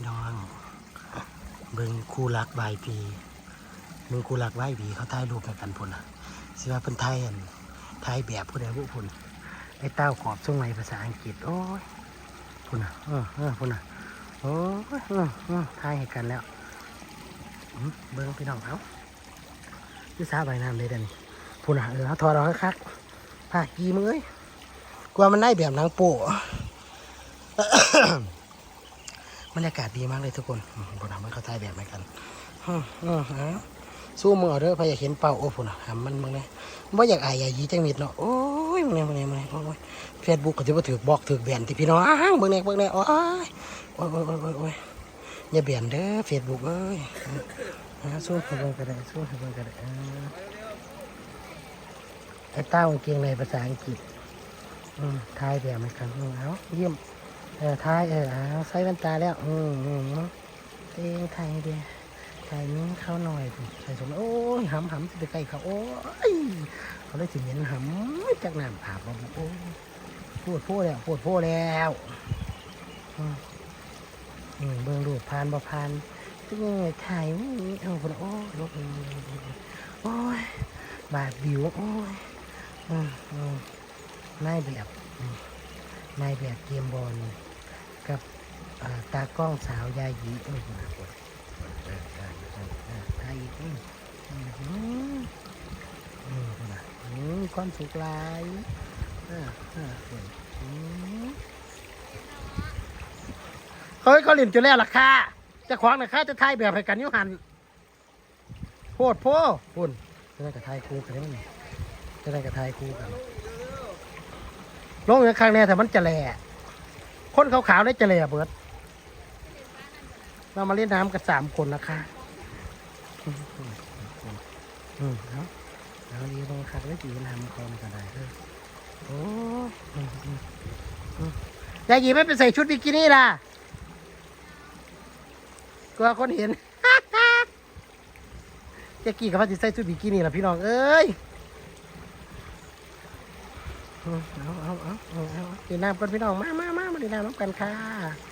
พี่น้อง เบิ่งคู่รักบายปีเบิ่งคู่รักบายปีเขาถ่ายรูปให้กันพุ่นน่ะสิว่าเพิ่นถ่ายอันถ่ายแบบผู้ใดผู้พุ่นไอ้เต้าขอบทรงไหนภาษาอังกฤษโอ้ยพุ่นน่ะเออเออพุ่นน่ะโอ้ยเออเออถ่ายให้กันแล้วเบิ่งพี่น้องเอาคือสาใบน้ำเลยเด่นพุ่นน่ะเออเอาถอดออกคักผ้ากีมึงเอ้ยกลัวมันได้แบบนังโป้ บรรยากาศดีมากเลยทุกคนบนทำให้เขาถ่ายแบบเหมือนกันอืมอืมเอาสู้มือเอาเด้อพยายเห็นเป่าโอ้พุ่นะหำมันมึงเนี่ยว่าอยากอายอยากยีจังมิดเนาะโอ้ยมึงเนี่ยมึงเนี่ยมึงเนี่ยโอ้ยเฟซบุ๊กก็จะมาถือบอกถือแบนที่พี่น้องอ้างมึงเนี่ยมึงเนี่ยโอ้ยโอ้ยโอ้ยโอ้ยโอ้ยโอ้ยอย่าแบนเด้อเฟซบุ๊กเอ้ยสู้ให้เบิ่งก็ได้สู้ให้เบิ่งก็ได้ไอ้เต้าเกางเกงในภาษาอังกฤษอืมถ่ายแบบเหมือนกันอืมเอาเยี่ยม เออทายเออใส่แว่นตาแล้ว อืมอืมเองไทยเดียไทยนี้เข้าหน่อยสิใส่สมโอ้ยหำหำจะไปใกลเขาโอ้ยเขาเลยถึงเห็นหำจากน้ำอาบมาโอ้ยพูดพูดแล้วพูดพูดแล้วอืมเบิ่งรูปพานบ่พานตึ้งถ่ายอืมเอาคนโอ้ยลบเลยโอ้ยบาดบิวโอ้ยอืมอืมนายแบบอืมนายแบบเกมบอล กับตากล้องสาวยาหยีเอ้ยมาปวดเออเออเออเออไทยอีกนน่อืมความสุขหลายเฮ้ยเขาเล่นจนแล้วล่ะค่ะจะขวางนะค่ะจะถ่ายแบบให้กันยุหันโพดโพปุ่นจะได้กับถ่ายคูกันได้ไหมจะได้กับถ่ายคูกันลงอย่างครั้งแน่แต่มันจะแหล่ คนขาวๆได้เจะแหล่เบิร์ดเรามาเล่นน้ำกันสามคนนะคะอืมอืมอืมเอาเอาดีลงคักไว้จีน้ำคอมก็ได้เออโอ้ยอืมอืมอืมยายหยีไม่ไปใส่ชุดบิกินี่ล่ะกลัวคนเห็นจ๊กี้กับว่าจะใส่ชุดบิกินี่ล่ะพี่น้องเอ้ย เอาเอาเอาเอาเอาดีน้ำกันพี่น้องมามามามาดีน้ำน้ำกันค่ะ